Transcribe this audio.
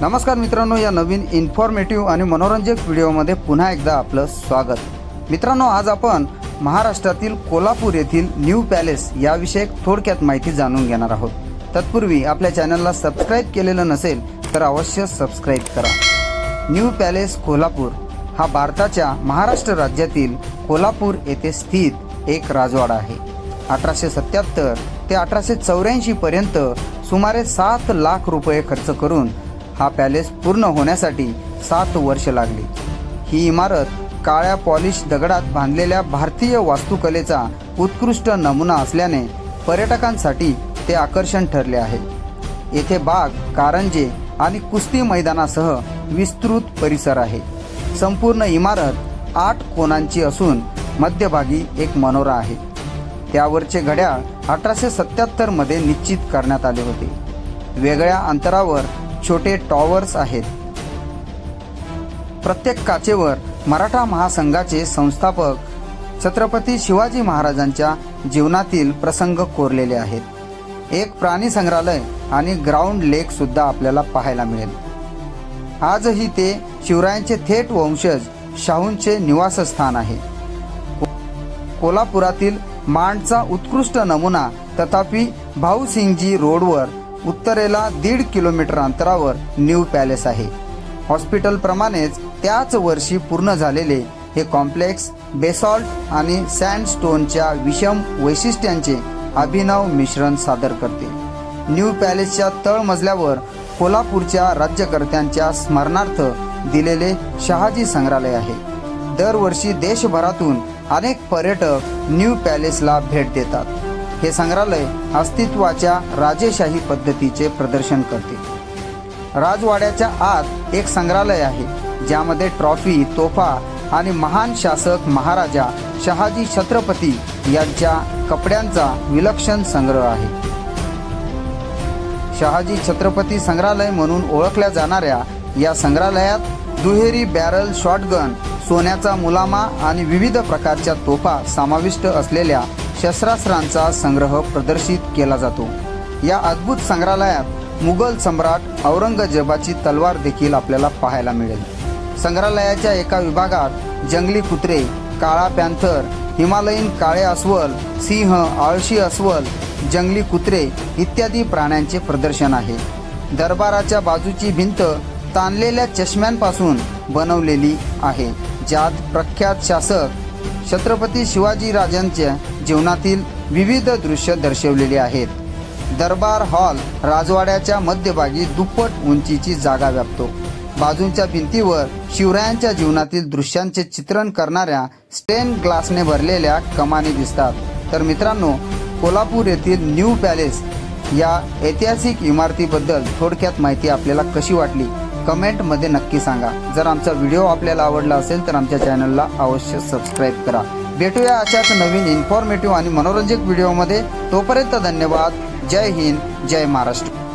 नमस्कार मित्रांनो या नवीन इन्फॉर्मेटिव्ह आणि मनोरंजक व्हिडिओमध्ये पुन्हा एकदा आपलं स्वागत. मित्रांनो आज आपण महाराष्ट्रातील कोल्हापूर येथील न्यू पॅलेस याविषयक थोडक्यात माहिती जाणून घेणार आहोत. तत्पूर्वी आपल्या चॅनलला सबस्क्राईब केलेलं नसेल तर अवश्य सबस्क्राईब करा. न्यू पॅलेस कोल्हापूर हा भारताच्या महाराष्ट्र राज्यातील कोल्हापूर येथे स्थित एक राजवाडा आहे. अठराशे सत्याहत्तर ते अठराशे चौऱ्याऐंशी पर्यंत सुमारे सात लाख रुपये खर्च करून हा पॅलेस पूर्ण होण्यासाठी सात वर्ष लागली. ही इमारत काळ्या पॉलिश दगडात बांधलेल्या भारतीय वास्तुकलेचा उत्कृष्ट नमुना असल्याने पर्यटकांसाठी ते आकर्षण ठरले आहे. येथे बाग कारंजे आणि कुस्ती मैदानासह विस्तृत परिसर आहे. संपूर्ण इमारत आठ कोणांची असून मध्यभागी एक मनोरा आहे. त्यावरचे घड्याळ अठराशे सत्याहत्तरमध्ये निश्चित करण्यात आले होते. वेगळ्या अंतरावर छोटे टॉवर्स आहेत. प्रत्येक काचेवर मराठा महासंघाचे संस्थापक छत्रपती शिवाजी महाराजांच्या जीवनातील प्रसंग कोरलेले आहेत. एक प्राणी संग्रहालय आणि ग्राउंड लेक सुद्धा आपल्याला पाहायला मिळेल. आजही ते शिवरायांचे थेट वंशज शाहूंचे निवासस्थान आहे. कोल्हापुरातील मांडचा उत्कृष्ट नमुना तथापि भाऊसिंगजी रोडवर उत्तरेला दीड किलोमीटर अंतरावर न्यू पॅलेस आहे. हॉस्पिटलप्रमाणेच त्याच वर्षी पूर्ण झालेले हे कॉम्प्लेक्स बेसॉल्ट आणि सँडस्टोनच्या विषम वैशिष्ट्यांचे अभिनव मिश्रण सादर करते. न्यू पॅलेसच्या तळमजल्यावर कोल्हापूरच्या राज्यकर्त्यांच्या स्मरणार्थ दिलेले शहाजी संग्रहालय आहे. दरवर्षी देशभरातून अनेक पर्यटक न्यू पॅलेसला भेट देतात. हे संग्रहालय अस्तित्वाच्या राजेशाही पद्धतीचे प्रदर्शन करते. राजवाड्याच्या आत एक संग्रहालय आहे ज्यामध्ये ट्रॉफी तोफा आणि महान शासक महाराजा शहाजी छत्रपती यांच्या कपड्यांचा विलक्षण संग्रह आहे. शहाजी छत्रपती संग्रहालय म्हणून ओळखल्या जाणाऱ्या या संग्रहालयात दुहेरी बॅरल शॉटगन सोन्याचा मुलामा आणि विविध प्रकारच्या तोफा समाविष्ट असलेल्या शस्त्रास्त्रांचा संग्रह प्रदर्शित केला जातो. या अद्भुत संग्रहालयात मुघल सम्राट औरंगजेबाची तलवार देखील आपल्याला पाहायला मिळेल. संग्रहालयाच्या एका विभागात जंगली कुत्रे काळा पॅन्थर हिमालयीन काळे अस्वल सिंह आळशी अस्वल जंगली कुत्रे इत्यादी प्राण्यांचे प्रदर्शन आहे. दरबाराच्या बाजूची भिंत ताणलेल्या चष्म्यांपासून बनवलेली आहे. ज्यात प्रख्यात शासक छत्रपती शिवाजीराजांच्या जीवनातील विविध दृश्य दर्शवलेली आहेत. दरबार हॉल राजवाड्याच्या मध्यभागी दुप्पट उंचीची जागा व्यापतो. बाजूंच्या भिंतीवर शिवरायांच्या जीवनातील दृश्यांचे चित्रण करणाऱ्या स्टेन ग्लासने भरलेल्या कमानी दिसतात. तर मित्रांनो कोल्हापूर येथील न्यू पॅलेस या ऐतिहासिक इमारतीबद्दल थोडक्यात माहिती आपल्याला कशी वाटली? कमेंटमध्ये नक्की सांगा. जर आमचा व्हिडिओ आपल्याला आवडला असेल तर आमच्या चॅनलला अवश्य सबस्क्राईब करा. भेटूया अशाच नवीन इन्फॉर्मेटिव्ह आणि मनोरंजक व्हिडिओमध्ये. तोपर्यंत धन्यवाद. जय हिंद. जय महाराष्ट्र.